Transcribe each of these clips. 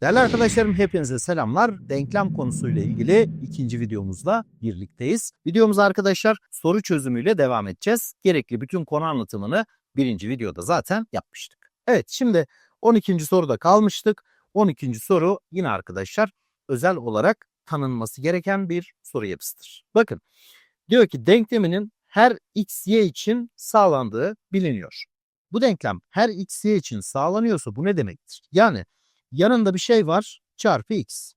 Değerli arkadaşlarım hepinize selamlar. Denklem konusuyla ilgili ikinci videomuzla birlikteyiz. Videomuz arkadaşlar soru çözümüyle devam edeceğiz. Gerekli bütün konu anlatımını birinci videoda zaten yapmıştık. Evet şimdi 12. soruda kalmıştık. 12. soru yine arkadaşlar özel olarak tanınması gereken bir soru yapısıdır. Bakın diyor ki denkleminin her x, y için sağlandığı biliniyor. Bu denklem her x, y için sağlanıyorsa bu ne demektir? Yani yanında bir şey var çarpı x.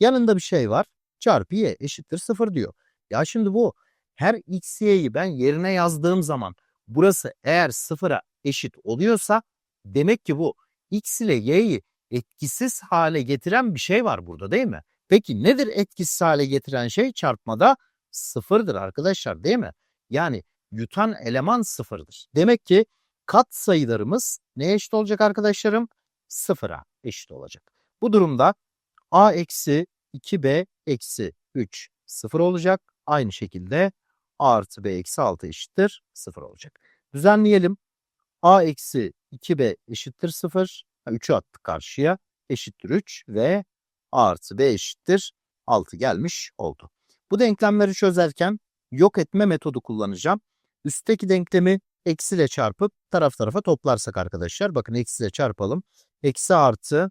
Yanında bir şey var çarpı y eşittir 0 diyor. Ya şimdi bu her x, y'yi ben yerine yazdığım zaman burası eğer 0'a eşit oluyorsa demek ki bu x ile y'yi etkisiz hale getiren bir şey var burada değil mi? Peki nedir etkisiz hale getiren şey? Çarpmada sıfırdır arkadaşlar değil mi? Yani yutan eleman sıfırdır. Demek ki kat sayılarımız neye eşit olacak arkadaşlarım? Sıfıra eşit olacak. Bu durumda a eksi 2b eksi 3 sıfır olacak. Aynı şekilde a artı b eksi 6 eşittir sıfır olacak. Düzenleyelim. a eksi 2b eşittir 0. 3'ü attık karşıya. Eşittir 3 ve a artı b eşittir 6 gelmiş oldu. Bu denklemleri çözerken yok etme metodu kullanacağım. Üstteki denklemi eksiyle çarpıp taraf tarafa toplarsak arkadaşlar. Bakın eksiyle çarpalım. Eksi artı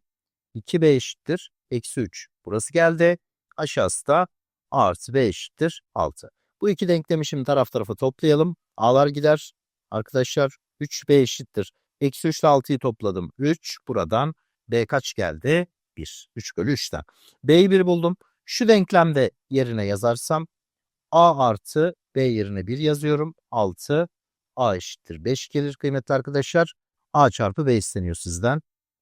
2b eşittir. Eksi 3. Burası geldi. Aşağısı da artı b eşittir 6. Bu iki denklemi şimdi taraf tarafa toplayalım. A'lar gider. Arkadaşlar 3b eşittir. Eksi 3 ile 6'yı topladım. 3. Buradan b kaç geldi? 1. 3 bölü 3'ten. b'yi 1 buldum. Şu denklemde yerine yazarsam a artı b yerine 1 yazıyorum. 6 a eşittir 5 gelir kıymetli arkadaşlar. a çarpı b isteniyor sizden.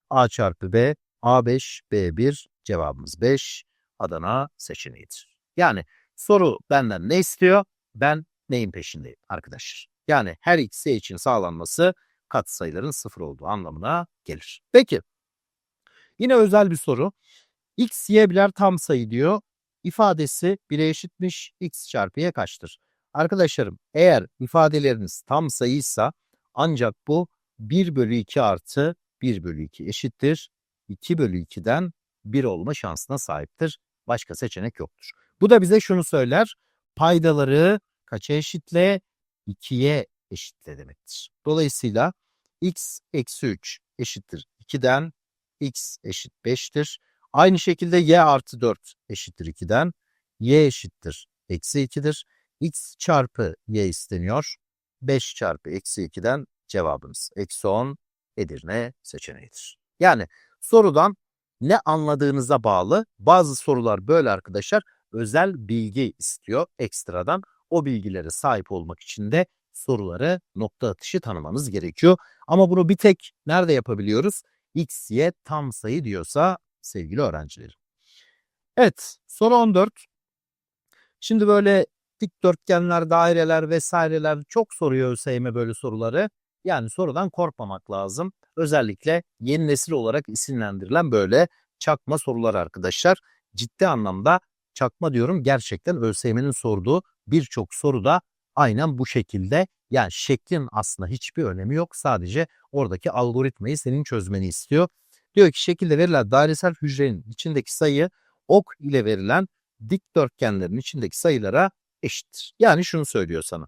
A çarpı b a5 b1 cevabımız 5. Adana seçeneğidir. Yani soru benden ne istiyor? Ben neyin peşindeyim arkadaşlar? Yani her y için sağlanması katsayıların sıfır olduğu anlamına gelir. Peki yine özel bir soru. x, y birer tam sayı diyor. İfadesi 1'e eşitmiş. x çarpı y kaçtır? Arkadaşlarım eğer ifadeleriniz tam sayıysa ancak bu 1 bölü 2 artı 1 bölü 2 eşittir. 2 bölü 2'den 1 olma şansına sahiptir. Başka seçenek yoktur. Bu da bize şunu söyler. Paydaları kaça eşitle? 2'ye eşitle demektir. Dolayısıyla x eksi 3 eşittir 2'den x eşit 5'tir. Aynı şekilde y artı 4 eşittir 2'den y eşittir eksi 2'dir. x çarpı y isteniyor. 5 çarpı eksi 2'den cevabımız eksi 10 Edirne seçeneğidir. Yani sorudan ne anladığınıza bağlı bazı sorular böyle arkadaşlar özel bilgi istiyor ekstradan. O bilgilere sahip olmak için de soruları nokta atışı tanımanız gerekiyor. Ama bunu bir tek nerede yapabiliyoruz? X, Y tam sayı diyorsa sevgili öğrencilerim. Evet soru 14. Şimdi böyle dikdörtgenler, daireler vesaireler çok soruyor ÖSYM böyle soruları. Yani sorudan korkmamak lazım. Özellikle yeni nesil olarak isimlendirilen böyle çakma sorular arkadaşlar. Ciddi anlamda çakma diyorum gerçekten ÖSYM'nin sorduğu birçok soruda aynen bu şekilde. Yani şeklin aslında hiçbir önemi yok. Sadece oradaki algoritmayı senin çözmeni istiyor. Diyor ki şekilde verilen dairesel hücrenin içindeki sayı ok ile verilen dikdörtgenlerin içindeki sayılara eşittir. Yani şunu söylüyor sana.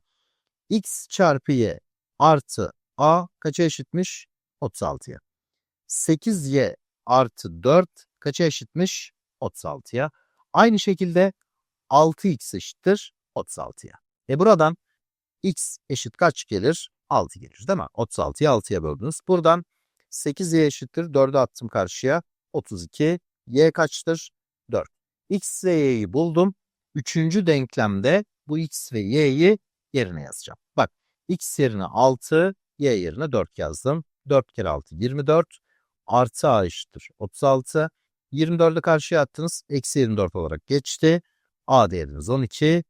x çarpı y artı a kaça eşitmiş? 36'ya. 8y artı 4 kaça eşitmiş? 36'ya. Aynı şekilde 6x eşittir 36'ya. E buradan x eşit kaç gelir? 6 gelir değil mi? 36'yı 6'ya böldünüz. Buradan 8y eşittir 4'ü attım karşıya. 32. y kaçtır? 4. x ve y'yi buldum. Üçüncü denklemde bu x ve y'yi yerine yazacağım. Bak x yerine 6, y yerine 4 yazdım. 4 kere 6 24 artı a eşittir 36. 24'ü karşıya attınız. Eksi 24 olarak geçti. A değeriniz 12.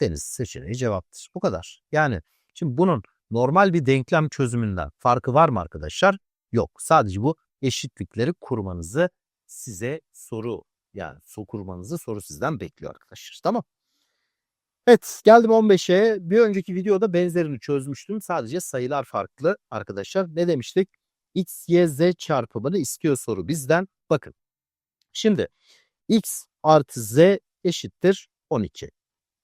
Deniz seçeneği cevaptır. Bu kadar. Yani şimdi bunun normal bir denklem çözümünden farkı var mı arkadaşlar? Yok. Sadece bu eşitlikleri kurmanızı size soru yani soru kurmanızı soru sizden bekliyor arkadaşlar. Tamam. Evet geldim 15'e. Bir önceki videoda benzerini çözmüştüm. Sadece sayılar farklı arkadaşlar. Ne demiştik? x, y, z çarpımını istiyor soru bizden. Bakın. Şimdi x artı z eşittir 12.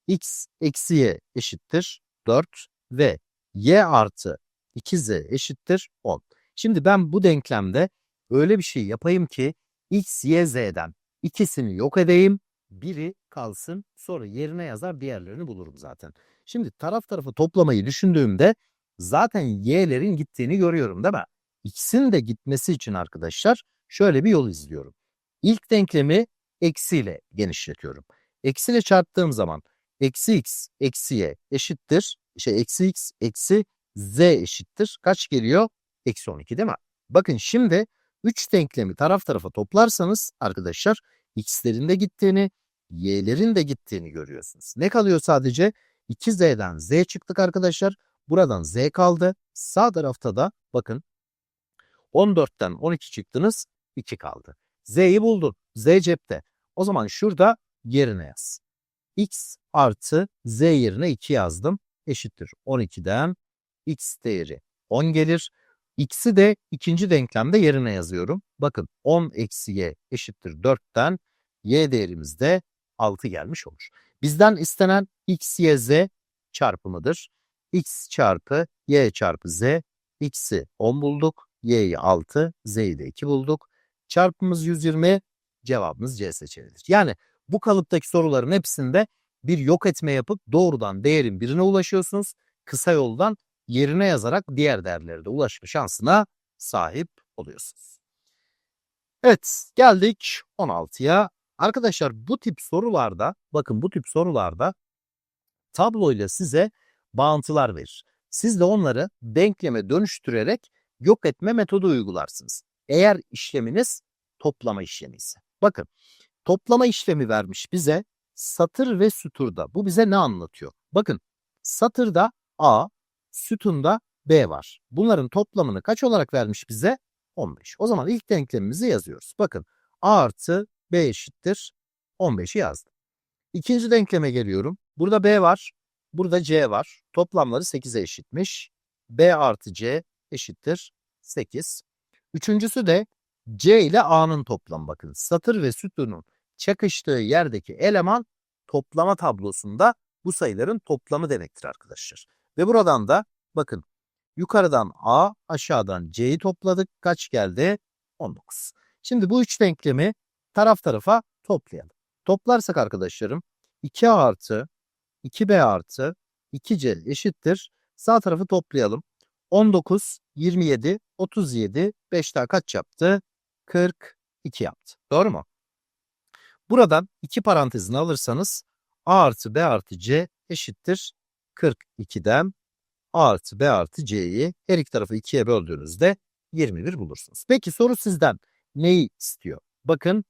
x eksi y eşittir 4 ve y artı 2z eşittir 10. Şimdi ben bu denklemde öyle bir şey yapayım ki x, y, z'den ikisini yok edeyim. Biri kalsın sonra yerine yazar diğerlerini bulurum zaten. Şimdi taraf tarafa toplamayı düşündüğümde zaten y'lerin gittiğini görüyorum değil mi? İkisinin de gitmesi için arkadaşlar şöyle bir yol izliyorum. İlk denklemi eksiyle genişletiyorum. Eksiyle çarptığım zaman eksi x eksi y eşittir. Şey eksi x eksi z eşittir. Kaç geliyor? Eksi 12 değil mi? Bakın şimdi 3 denklemi taraf tarafa toplarsanız arkadaşlar x'lerin de gittiğini, y'lerin de gittiğini görüyorsunuz. Ne kalıyor sadece? 2z'den z çıktık arkadaşlar. Buradan z kaldı. Sağ tarafta da bakın 14'ten 12 çıktınız 2 kaldı. Z'yi buldun. Z cepte. O zaman şurada yerine yaz. X artı Z yerine 2 yazdım. Eşittir 12'den X değeri 10 gelir. X'i de ikinci denklemde yerine yazıyorum. Bakın 10 eksi Y eşittir 4'ten Y değerimiz de 6 gelmiş olur. Bizden istenen X, Y, Z çarpımıdır. X çarpı Y çarpı Z. X'i 10 bulduk. Y'yi 6, Z'yi de 2 bulduk. Çarpımız 120, cevabımız C seçeneğidir. Yani bu kalıptaki soruların hepsinde bir yok etme yapıp doğrudan değerin birine ulaşıyorsunuz. Kısa yoldan yerine yazarak diğer değerlere de ulaşma şansına sahip oluyorsunuz. Evet geldik 16'ya. Arkadaşlar bu tip sorularda bakın bu tip sorularda tabloyla size bağıntılar verir. Siz de onları denkleme dönüştürerek yok etme metodu uygularsınız. Eğer işleminiz toplama işlemi ise. Bakın toplama işlemi vermiş bize satır ve süturda. Bu bize ne anlatıyor? Bakın satırda A, sütunda B var. Bunların toplamını kaç olarak vermiş bize? 15. O zaman ilk denklemimizi yazıyoruz. Bakın A artı B eşittir 15'i yazdım. İkinci denkleme geliyorum. Burada B var. Burada C var. Toplamları 8'e eşitmiş. B artı C eşittir 8. Üçüncüsü de C ile A'nın toplamı bakın. Satır ve sütunun çakıştığı yerdeki eleman toplama tablosunda bu sayıların toplamı demektir arkadaşlar. Ve buradan da bakın yukarıdan A aşağıdan C'yi topladık. Kaç geldi? 19. Şimdi bu üç denklemi taraf tarafa toplayalım. Toplarsak arkadaşlarım 2A artı 2B artı 2C eşittir. Sağ tarafı toplayalım. 19, 27, 37, 5 daha kaç yaptı? 42 yaptı. Doğru mu? Buradan iki parantezini alırsanız A artı B artı C eşittir 42'den A artı B artı C'yi her iki tarafı ikiye böldüğünüzde 21 bulursunuz. Peki soru sizden neyi istiyor? Bakın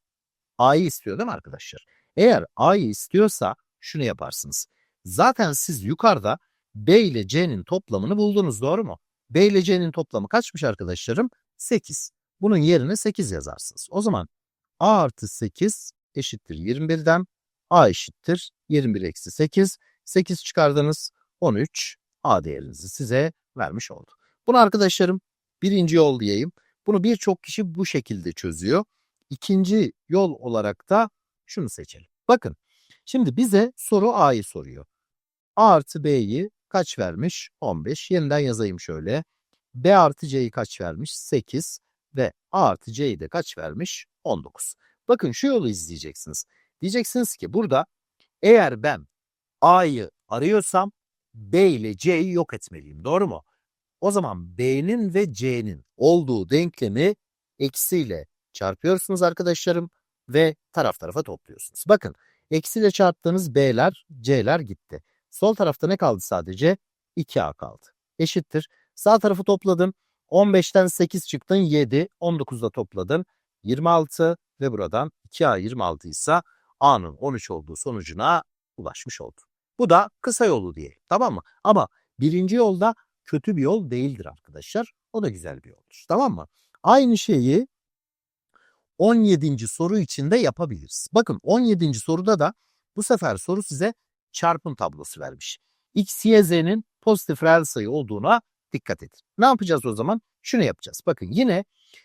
A'yı istiyor değil mi arkadaşlar? Eğer A'yı istiyorsa şunu yaparsınız. Zaten siz yukarıda B ile C'nin toplamını buldunuz doğru mu? B ile C'nin toplamı kaçmış arkadaşlarım? 8. Bunun yerine 8 yazarsınız. O zaman A artı 8 eşittir 21'den A eşittir 21 eksi 8. 8 çıkardınız 13 A değerinizi size vermiş oldu. Bunu arkadaşlarım birinci yol diyeyim. Bunu birçok kişi bu şekilde çözüyor. İkinci yol olarak da şunu seçelim. Bakın şimdi bize soru A'yı soruyor. A artı B'yi kaç vermiş? 15. Yeniden yazayım şöyle. B artı C'yi kaç vermiş? 8. Ve A artı C'yi de kaç vermiş? 19. Bakın şu yolu izleyeceksiniz. Diyeceksiniz ki burada eğer ben A'yı arıyorsam B ile C'yi yok etmeliyim. Doğru mu? O zaman B'nin ve C'nin olduğu denklemi eksiyle çarpıyorsunuz arkadaşlarım ve taraf tarafa topluyorsunuz. Bakın eksiyle çarptığınız B'ler, C'ler gitti. Sol tarafta ne kaldı sadece? 2A kaldı. Eşittir. Sağ tarafı topladın. 15'ten 8 çıktın 7. 19'da topladın. 26 ve buradan 2A 26 ise A'nın 13 olduğu sonucuna ulaşmış oldun. Bu da kısa yolu diye. Tamam mı? Ama birinci yolda kötü bir yol değildir arkadaşlar. O da güzel bir yoldur. Tamam mı? Aynı şeyi 17. soru için de yapabiliriz. Bakın 17. soruda da bu sefer soru size çarpım tablosu vermiş. X, Y, Z'nin pozitif reel sayı olduğuna Dikkat edin. Ne yapacağız o zaman? Şunu yapacağız. Bakın yine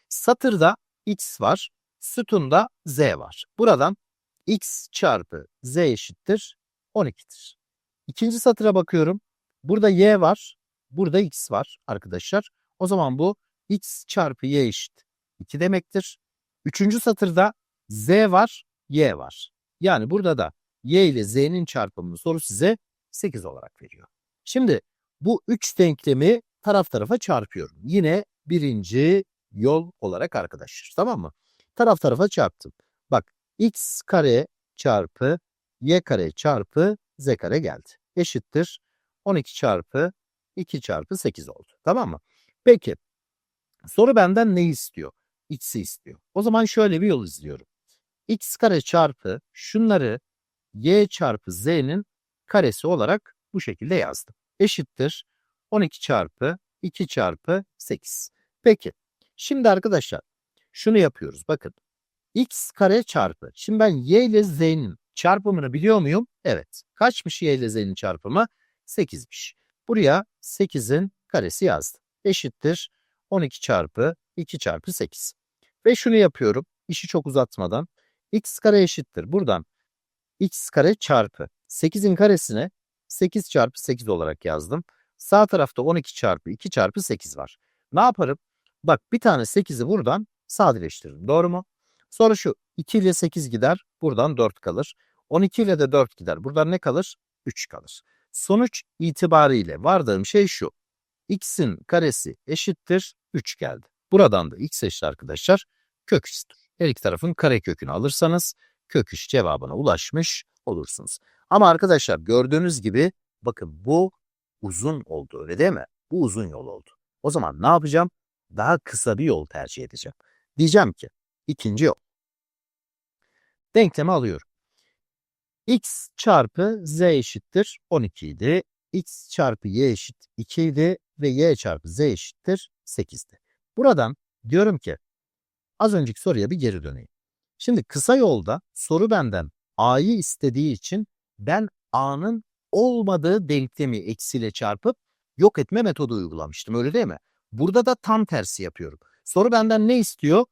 satırda x var, sütunda z var. Buradan x çarpı z eşittir 12'dir. İkinci satıra bakıyorum. Burada y var, burada x var arkadaşlar. O zaman bu x çarpı y eşit 2 demektir. Üçüncü satırda z var, y var. Yani burada da y ile z'nin çarpımını soru size 8 olarak veriyor. Şimdi bu üç denklemi taraf tarafa çarpıyorum. Yine birinci yol olarak arkadaşlar. Tamam mı? Taraf tarafa çarptım. Bak x kare çarpı y kare çarpı z kare geldi. Eşittir 12 çarpı 2 çarpı 8 oldu. Tamam mı? Peki soru benden ne istiyor? X'i istiyor. O zaman şöyle bir yol izliyorum. x kare çarpı şunları y çarpı z'nin karesi olarak bu şekilde yazdım. Eşittir 12 çarpı 2 çarpı 8. Peki şimdi arkadaşlar şunu yapıyoruz bakın. x kare çarpı. Şimdi ben y ile z'nin çarpımını biliyor muyum? Evet. Kaçmış y ile z'nin çarpımı? 8'miş. Buraya 8'in karesi yazdım. Eşittir 12 çarpı 2 çarpı 8. Ve şunu yapıyorum. İşi çok uzatmadan. x kare eşittir. Buradan x kare çarpı 8'in karesine 8 çarpı 8 olarak yazdım. Sağ tarafta 12 çarpı 2 çarpı 8 var. Ne yaparım? Bak bir tane 8'i buradan sadeleştiririm. Doğru mu? Sonra şu 2 ile 8 gider. Buradan 4 kalır. 12 ile de 4 gider. Buradan ne kalır? 3 kalır. Sonuç itibariyle vardığım şey şu. x'in karesi eşittir 3 geldi. Buradan da x eşit arkadaşlar kök 3'tür. Her iki tarafın kare kökünü alırsanız kök 3 cevabına ulaşmış olursunuz. Ama arkadaşlar gördüğünüz gibi bakın bu uzun oldu öyle değil mi? Bu uzun yol oldu. O zaman ne yapacağım? Daha kısa bir yol tercih edeceğim. Diyeceğim ki ikinci yol. Denklemi alıyorum. x çarpı z eşittir 12 idi. x çarpı y eşit 2 idi ve y çarpı z eşittir 8'di. Buradan diyorum ki az önceki soruya bir geri döneyim. Şimdi kısa yolda soru benden a'yı istediği için ben a'nın olmadığı denklemi eksiyle çarpıp yok etme metodu uygulamıştım öyle değil mi? Burada da tam tersi yapıyorum. Soru benden ne istiyor?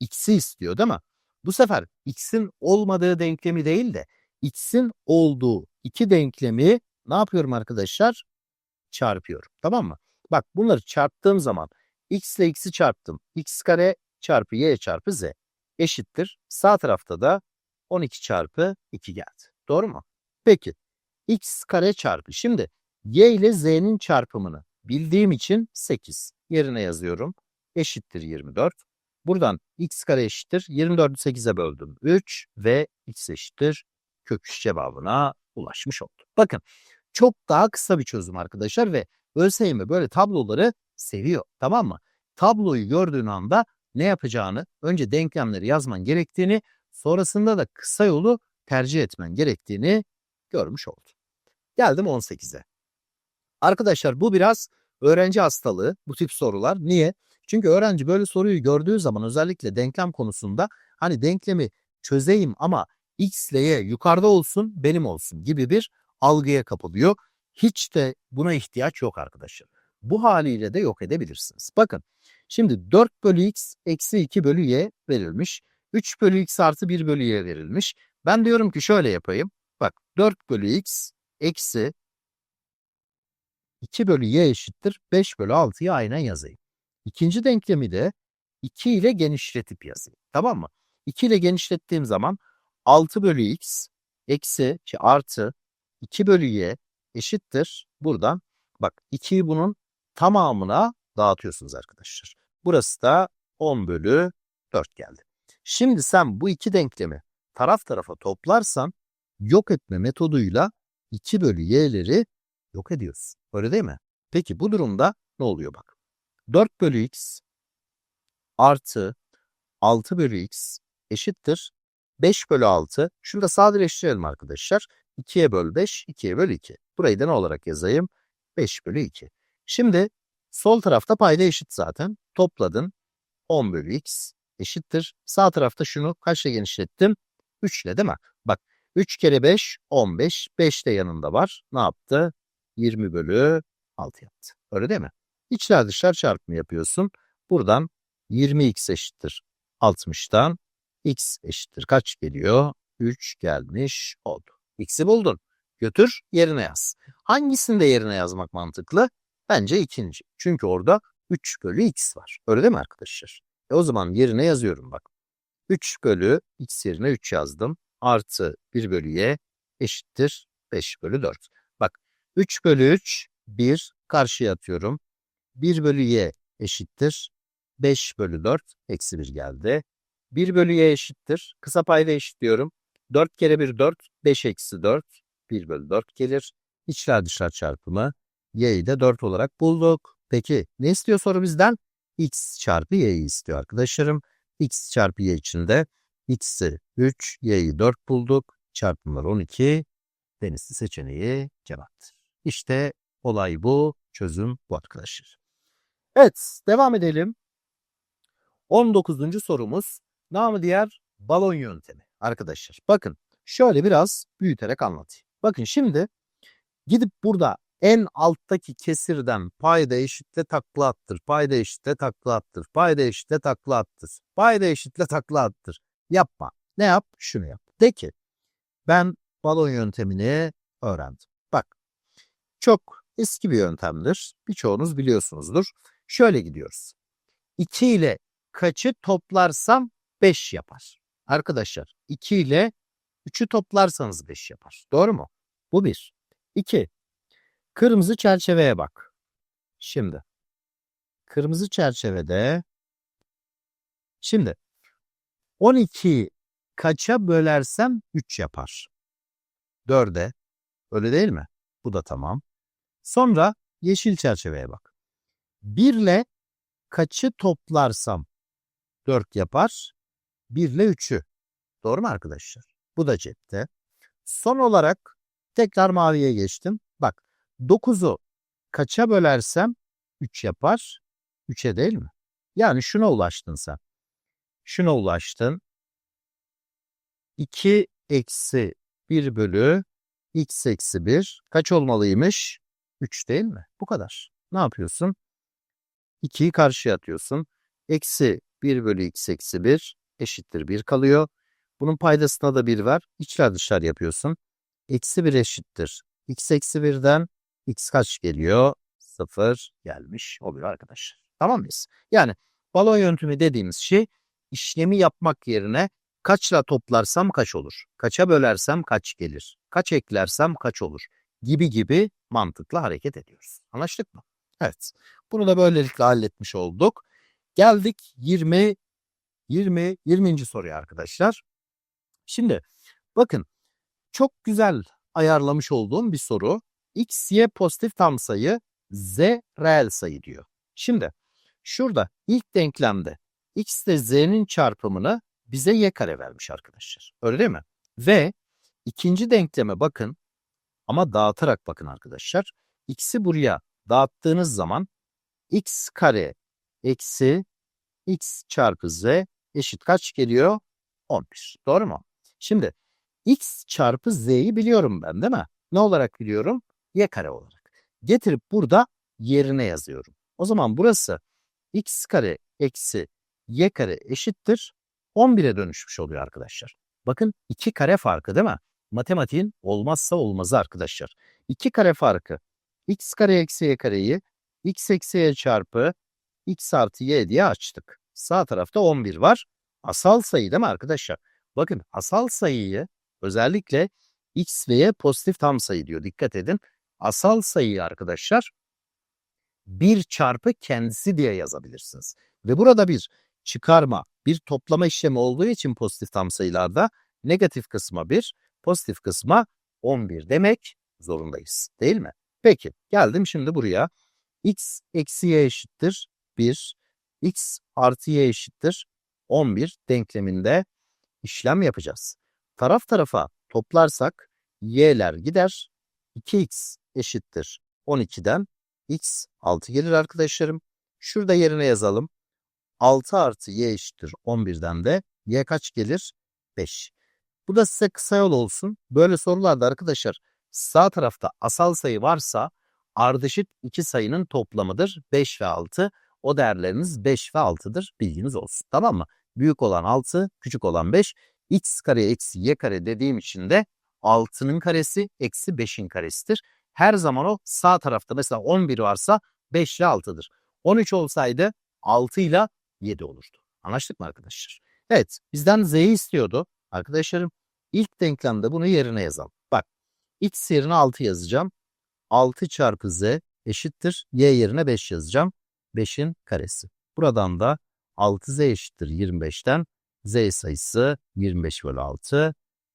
X'i istiyor değil mi? Bu sefer x'in olmadığı denklemi değil de x'in olduğu iki denklemi ne yapıyorum arkadaşlar? Çarpıyorum. Tamam mı? Bak bunları çarptığım zaman x ile x'i çarptım. x kare çarpı y çarpı z eşittir. Sağ tarafta da 12 çarpı 2 geldi. Doğru mu? Peki x kare çarpı. Şimdi y ile z'nin çarpımını bildiğim için 8 yerine yazıyorum. Eşittir 24. Buradan x kare eşittir. 24'ü 8'e böldüm. 3 ve x eşittir. Kök 3 cevabına ulaşmış oldum. Bakın çok daha kısa bir çözüm arkadaşlar ve ÖSYM böyle tabloları seviyor. Tamam mı? Tabloyu gördüğün anda ne yapacağını, önce denklemleri yazman gerektiğini, sonrasında da kısa yolu tercih etmen gerektiğini görmüş oldum. Geldim 18'e. Arkadaşlar bu biraz öğrenci hastalığı bu tip sorular. Niye? Çünkü öğrenci böyle soruyu gördüğü zaman özellikle denklem konusunda hani denklemi çözeyim ama x ile y yukarıda olsun benim olsun gibi bir algıya kapılıyor. Hiç de buna ihtiyaç yok arkadaşlar. Bu haliyle de yok edebilirsiniz. Bakın şimdi 4 bölü x eksi 2 bölü y verilmiş. 3 bölü x artı 1 bölü y verilmiş. Ben diyorum ki şöyle yapayım. Bak 4 bölü x eksi 2 bölü y eşittir 5 bölü 6'yı aynen yazayım. İkinci denklemi de 2 ile genişletip yazayım. Tamam mı? 2 ile genişlettiğim zaman 6 bölü x eksi şey, artı 2 bölü y eşittir. Buradan bak 2'yi bunun tamamına dağıtıyorsunuz arkadaşlar. Burası da 10 bölü 4 geldi. Şimdi sen bu iki denklemi taraf tarafa toplarsan yok etme metoduyla 2 bölü y'leri yok ediyorsun. Öyle değil mi? Peki bu durumda ne oluyor bak. 4 bölü x artı 6 bölü x eşittir 5 bölü 6. Şunu da sadeleştirelim arkadaşlar. 2'ye böl 5, 2'ye böl 2. Burayı da ne olarak yazayım? 5 bölü 2. Şimdi sol tarafta payda eşit zaten. Topladın. 10 bölü x eşittir. Sağ tarafta şunu kaçla genişlettim? 3 ile değil mi? Bak 3 kere 5, 15. 5 de yanında var. Ne yaptı? 20 bölü 6 yaptı. Öyle değil mi? İçler dışlar çarpımı yapıyorsun. Buradan 20x eşittir 60'tan x eşittir kaç geliyor? 3 gelmiş oldu. X'i buldun. Götür yerine yaz. Hangisini de yerine yazmak mantıklı? Bence ikinci. Çünkü orada 3 bölü x var. Öyle değil mi arkadaşlar? E o zaman yerine yazıyorum bak. 3 bölü x yerine 3 yazdım. Artı 1 bölü y eşittir 5 bölü 4. Bak 3 bölü 3 1 karşıya atıyorum. 1 bölü y eşittir 5 bölü 4 eksi 1 geldi. 1 bölü y eşittir. Kısa payda eşitliyorum. 4 kere 1 4 5 eksi 4 1 bölü 4 gelir. İçler dışlar çarpımı y'yi de 4 olarak bulduk. Peki ne istiyor soru bizden? x çarpı y'yi istiyor arkadaşlarım. x çarpı y için de x'i 3, y'yi 4 bulduk. Çarpımlar 12. Denizli seçeneği cevaptır. İşte olay bu, çözüm bu arkadaşlar. Evet, devam edelim. 19. sorumuz namı diğer balon yöntemi. Arkadaşlar bakın şöyle biraz büyüterek anlatayım. Bakın şimdi gidip burada en alttaki kesirden payda eşitle takla attır, payda eşitle takla attır, payda eşitle takla attır, payda eşitle takla attır. Yapma. Ne yap? Şunu yap. De ki ben balon yöntemini öğrendim. Bak çok eski bir yöntemdir. Birçoğunuz biliyorsunuzdur. Şöyle gidiyoruz. 2 ile kaçı toplarsam 5 yapar. Arkadaşlar 2 ile 3'ü toplarsanız 5 yapar. Doğru mu? Bu bir. 2. Kırmızı çerçeveye bak. Şimdi kırmızı çerçevede şimdi 12 kaça bölersem 3 yapar. 4'e. Öyle değil mi? Bu da tamam. Sonra yeşil çerçeveye bak. 1 ile kaçı toplarsam 4 yapar. 1 ile 3'ü. Doğru mu arkadaşlar? Bu da cepte. Son olarak tekrar maviye geçtim. Bak 9'u kaça bölersem 3 yapar? 3'e değil mi? Yani şuna ulaştın sen. Şuna ulaştın. 2 eksi 1 bölü x eksi 1 kaç olmalıymış? 3 değil mi? Bu kadar. Ne yapıyorsun? 2'yi karşıya atıyorsun. Eksi 1 bölü x eksi 1 eşittir 1 kalıyor. Bunun paydasına da 1 var. İçler dışlar yapıyorsun. Eksi 1 eşittir. x eksi 1'den x kaç geliyor? 0 gelmiş oluyor arkadaşlar. Tamam mıyız? Yani balon yöntemi dediğimiz şey işlemi yapmak yerine kaçla toplarsam kaç olur? Kaça bölersem kaç gelir? Kaç eklersem kaç olur? Gibi gibi mantıkla hareket ediyoruz. Anlaştık mı? Evet. Bunu da böylelikle halletmiş olduk. Geldik 20 20 20. soruya arkadaşlar. Şimdi bakın çok güzel ayarlamış olduğum bir soru. X, Y pozitif tam sayı, Z reel sayı diyor. Şimdi şurada ilk denklemde X ile Z'nin çarpımını bize Y kare vermiş arkadaşlar. Öyle değil mi? Ve ikinci denkleme bakın ama dağıtarak bakın arkadaşlar. X'i buraya dağıttığınız zaman X kare eksi X çarpı Z eşit kaç geliyor? 11. Doğru mu? Şimdi x çarpı z'yi biliyorum ben değil mi? Ne olarak biliyorum? y kare olarak. Getirip burada yerine yazıyorum. O zaman burası x kare eksi y kare eşittir 11'e dönüşmüş oluyor arkadaşlar. Bakın 2 kare farkı değil mi? Matematiğin olmazsa olmazı arkadaşlar. 2 kare farkı x kare eksi y kareyi x eksi y çarpı x artı y diye açtık. Sağ tarafta 11 var. Asal sayı değil mi arkadaşlar? Bakın asal sayıyı özellikle x ve y pozitif tam sayı diyor. Dikkat edin. Asal sayıyı arkadaşlar 1 çarpı kendisi diye yazabilirsiniz. Ve burada bir çıkarma, bir toplama işlemi olduğu için pozitif tam sayılarda negatif kısma 1, pozitif kısma 11 demek zorundayız. Değil mi? Peki geldim şimdi buraya. x eksi y eşittir 1, x artı y eşittir 11 denkleminde işlem yapacağız. Taraf tarafa toplarsak y'ler gider. 2x eşittir 12'den x 6 gelir arkadaşlarım. Şurada yerine yazalım. 6 artı y eşittir 11'den de y kaç gelir? 5. Bu da size kısa yol olsun. Böyle sorularda arkadaşlar sağ tarafta asal sayı varsa ardışık iki sayının toplamıdır. 5 ve 6. O değerleriniz 5 ve 6'dır. Bilginiz olsun. Tamam mı? Büyük olan 6, küçük olan 5. x kare eksi y kare dediğim için de 6'nın karesi eksi 5'in karesidir. Her zaman o sağ tarafta mesela 11 varsa 5 ile 6'dır. 13 olsaydı 6 ile 7 olurdu. Anlaştık mı arkadaşlar? Evet bizden z'yi istiyordu. Arkadaşlarım ilk denklemde bunu yerine yazalım. Bak x yerine 6 yazacağım. 6 çarpı z eşittir. Y yerine 5 yazacağım. 5'in karesi. Buradan da 6z eşittir 25'ten z sayısı 25 bölü 6.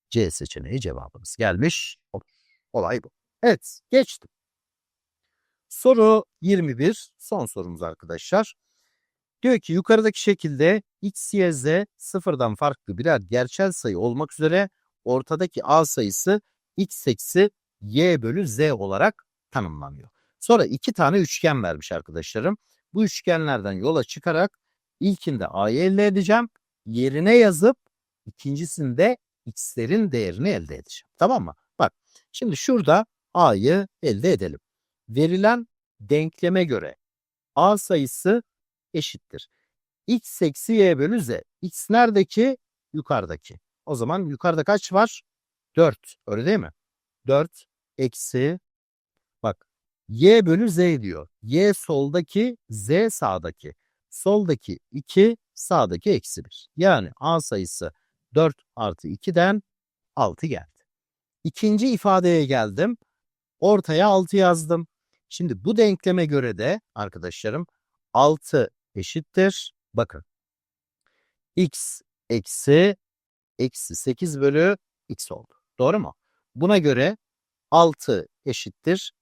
C seçeneği cevabımız gelmiş olur. Olay bu. Evet geçtim. Soru 21 son sorumuz arkadaşlar. Diyor ki yukarıdaki şekilde x, y, z sıfırdan farklı birer gerçel sayı olmak üzere ortadaki a sayısı x eksi y bölü z olarak tanımlanıyor. Sonra iki tane üçgen vermiş arkadaşlarım. Bu üçgenlerden yola çıkarak ilkinde a'yı elde edeceğim. Yerine yazıp ikincisinde x'lerin değerini elde edeceğim. Tamam mı? Bak şimdi şurada a'yı elde edelim. Verilen denkleme göre a sayısı eşittir. x eksi y bölü z. x neredeki? Yukarıdaki. O zaman yukarıda kaç var? 4. Öyle değil mi? 4 eksi y bölü z diyor. y soldaki z sağdaki. Soldaki 2 sağdaki eksi 1. Yani a sayısı 4 artı 2'den 6 geldi. İkinci ifadeye geldim. Ortaya 6 yazdım. Şimdi bu denkleme göre de arkadaşlarım 6 eşittir. Bakın. x eksi eksi 8 bölü x oldu. Doğru mu? Buna göre 6 eşittir.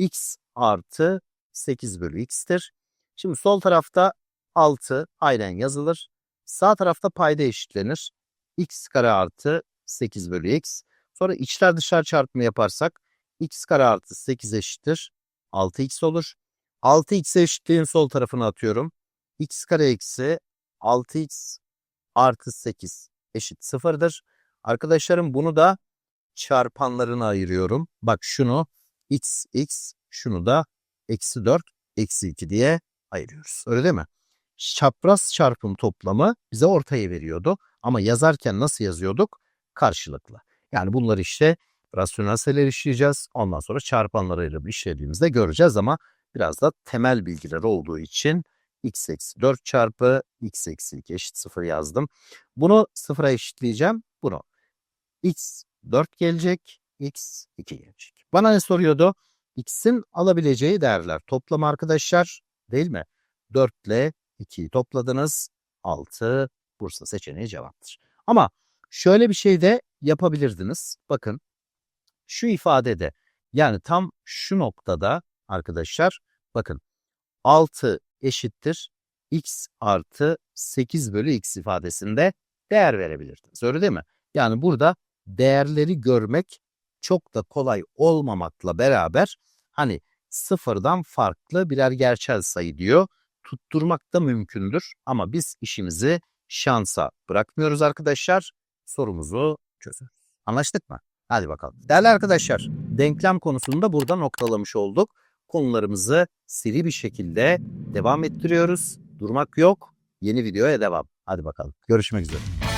X artı 8 bölü x'tir. Şimdi sol tarafta 6 aynen yazılır. Sağ tarafta payda eşitlenir. x kare artı 8 bölü x. Sonra içler dışlar çarpımı yaparsak x kare artı 8 eşittir. 6x olur. 6x eşitliğin sol tarafına atıyorum. x kare eksi 6x artı 8 eşit sıfırdır. Arkadaşlarım bunu da çarpanlarına ayırıyorum. Bak şunu x x şunu da eksi 4 eksi 2 diye ayırıyoruz. Öyle değil mi? Çapraz çarpım toplamı bize ortayı veriyordu. Ama yazarken nasıl yazıyorduk? Karşılıklı. Yani bunları işte rasyonel sayılar işleyeceğiz. Ondan sonra çarpanlarıyla işlediğimizde göreceğiz ama biraz da temel bilgiler olduğu için x eksi 4 çarpı x eksi 2 eşit 0 yazdım. Bunu sıfıra eşitleyeceğim. Bunu x 4 gelecek, x 2 gelecek. Bana ne soruyordu? x'in alabileceği değerler toplam arkadaşlar değil mi? 4 ile 2'yi topladınız. 6 Bursa seçeneği cevaptır. Ama şöyle bir şey de yapabilirdiniz. Bakın şu ifadede yani tam şu noktada arkadaşlar bakın 6 eşittir x artı 8 bölü x ifadesinde değer verebilirdiniz. Öyle değil mi? Yani burada değerleri görmek çok da kolay olmamakla beraber hani sıfırdan farklı birer gerçel sayı diyor. Tutturmak da mümkündür ama biz işimizi şansa bırakmıyoruz arkadaşlar. Sorumuzu çözüyoruz. Anlaştık mı? Hadi bakalım. Değerli arkadaşlar, denklem konusunda burada noktalamış olduk. Konularımızı seri bir şekilde devam ettiriyoruz. Durmak yok. Yeni videoya devam. Hadi bakalım. Görüşmek üzere.